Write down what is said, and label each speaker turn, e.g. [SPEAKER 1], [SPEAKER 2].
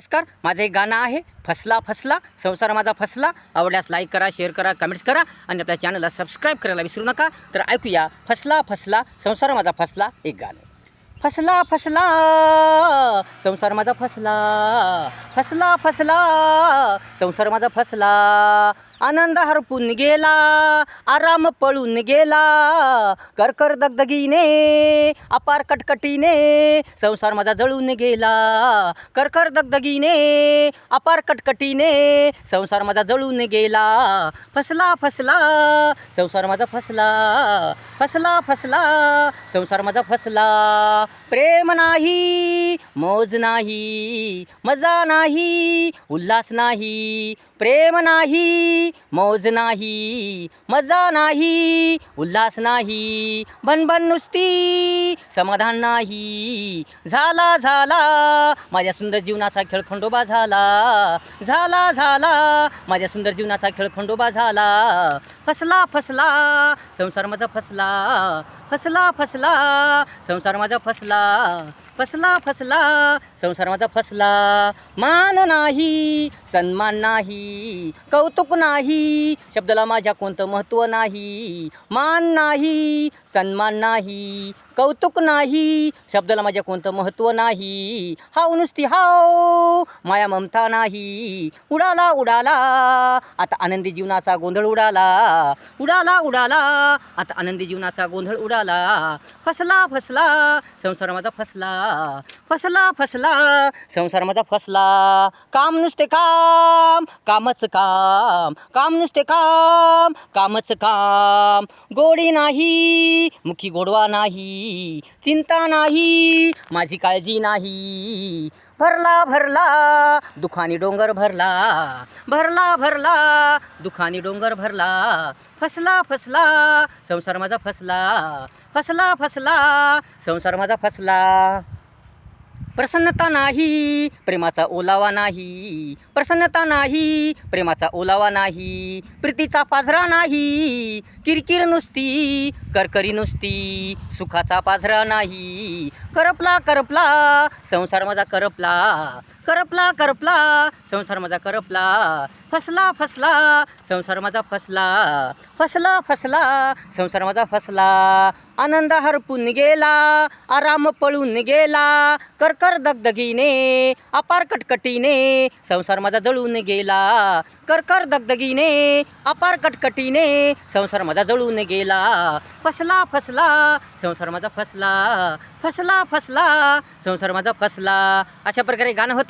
[SPEAKER 1] नमस्कार माझं एक गाणं आहे फसला फसला संसार माझा फसला. आवडल्यास लाईक करा शेअर करा कमेंट्स करा आणि आपल्या चॅनलला सबस्क्राईब करायला विसरू नका. तर ऐकूया फसला फसला संसार माझा फसला एक गाणं. फसला फसला संसार माझा फसला फसला फसला संसार माझा फसला. आनंद हरपून गेला आराम पळून गेला. करकर दगदगीने अपार कटकटीने संसार माझा जळून गेला. करकर दगदगीने अपार कटकटीने संसार माझा जळून गेला. फसला फसला संसार माझा फसला फसला फसला संसार माझा फसला. प्रेम नाही मौज नाही मजा नाही उल्हास नाही प्रेम नाही मौज नाही मजा नाही उल्हास नाही बनबन नुसती समाधान नाही. झाला झाला माझ्या सुंदर जीवनाचा खेळ खंडोबा झाला. झाला झाला माझ्या सुंदर जीवनाचा खेळ खंडोबा झाला. फसला फसला संसार माझा फसला फसला फसला संसार माझा फसला. फसला फसला फसला संसार माझा फसला. मान नाही सन्मान नाही कौतुक नाही शब्दाला माझ्या कोणतं महत्त्व नाही. मान नाही सन्मान नाही कौतुक नाही. शब्दाला माझ्या कोणतं महत्त्व नाही. हाव नुसती हाव माया ममता नाही. उडाला उडाला आता आनंदी जीवनाचा गोंधळ उडाला. उडाला उडाला आता आनंदी जीवनाचा गोंधळ उडाला. फसला फसला संसार माझा फसला. फसला फसला संसार माझा फसला. काम नुसते काम कामच काम. काम नुसते काम कामच काम. गोडी नाही मुखी गोडवा नाही. नाही चिंता नाही माझी काळजी नाही. भरला भरला दुखानी डोंगर भरला. भरला भरला दुखानी डोंगर भरला. फसला फसला संसार माझा फसला. फसला फसला संसार माझा फसला. प्रसन्नता नाही प्रेमाचा ओलावा नाही. प्रसन्नता नाही प्रेमाचा ओलावा नाही. प्रीतीचा पाझरा नाही किरकिर नुसती करकरी नुसती. सुखाचा पाझरा नाही. करपला करपला संसार माझा करपला. करपला करपला संसार माझा करपला फसला फसला संसार माझा फसला फसला फसला संसार माझा फसला. आनंद हरपून गेला आराम पळून गेला करकर दगदगीने अपार कटकटीने संसार माझा जळून गेला. करकर दगदगीने अपार कटकटीने संसार माझा जळून गेला. फसला फसला संसार माझा फसला फसला फसला संसार माझा फसला. अशा प्रकारे गाणं होतं.